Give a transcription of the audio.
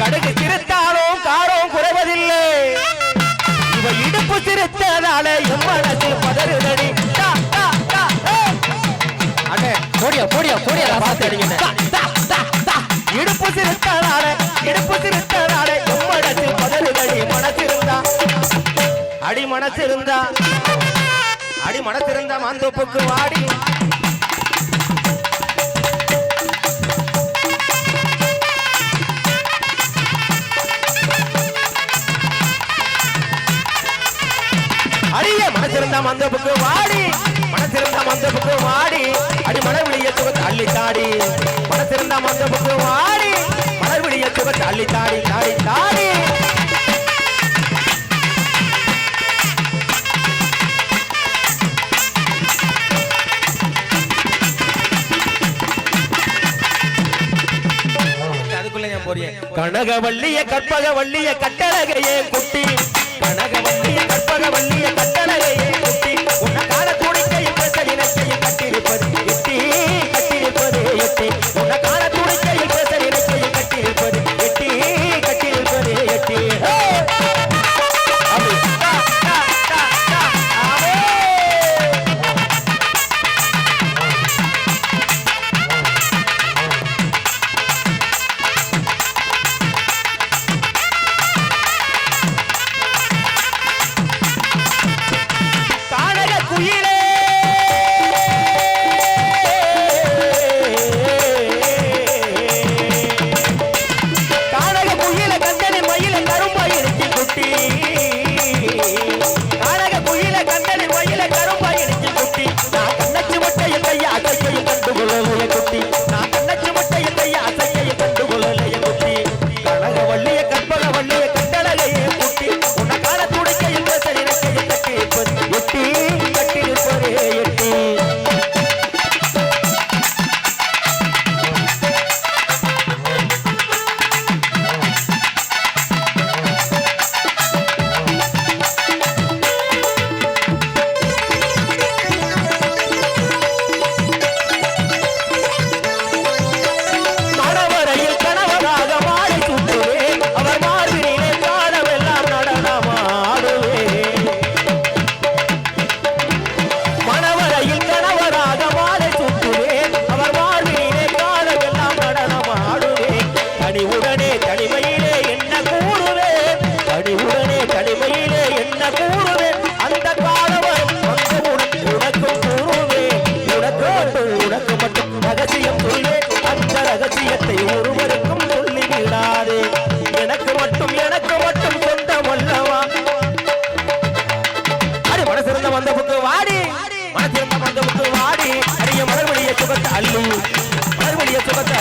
கடுகு சிரித்தாலும் காரம் குறைவதில்லை. இவ இடுப்பு சிரித்ததால என் மனசு பதறுதடி. அண்ணே போடியா போடியா போடியா பார்த்து இடுப்பு சிரித்ததால இடுப்பு சிரித்ததால என் மனசு பதறுதடி. மனசிருந்தா அடி மனசிருந்தா அடி மனசிருந்தா மாந்தோப்புக்கு வாடி. அடிய மனசிருந்தா மந்தப்புக்கு வாடி. மனசிருந்தா மந்தப்புக்கு வாடி. அடி மலர்விழிய சுகத்தை அள்ளி தாடி. மனசிருந்தா மந்தப்புக்கு வாடி. மலர்விழிய சுகத்தை அள்ளி தாடி தாடி தாடி. போறேன் கனகவல்லிய கற்பகவல்லிய கட்டழகையே குட்டி. கனகவல்லிய கற்பகவல்லிய கட்டளையே தனிவுடனே தனிமையிலே என்ன கூறுவேன் தனிவுடனே தனிமையிலே என்ன கூறுவேன் அந்த காலவரும் வந்தவுடன் உனக்கும் கூறுவேன் உனக்கு மட்டும் உனக்கு மட்டும் ரகசியம் சொல்வேன் அந்த ரகசியத்தை ஒருவருக்கும் சொல்லிவிடாதே. எனக்கு மட்டும் எனக்கு மட்டும் சொந்தம் அல்லவா அடி மனசிருந்த வந்தவுக்கு வாடி. மனசிருந்த வந்தவுக்கு வாடி. அரிய மலர்வழிய சுகத்தை அள்ளி மலர்வழிய சுகத்தை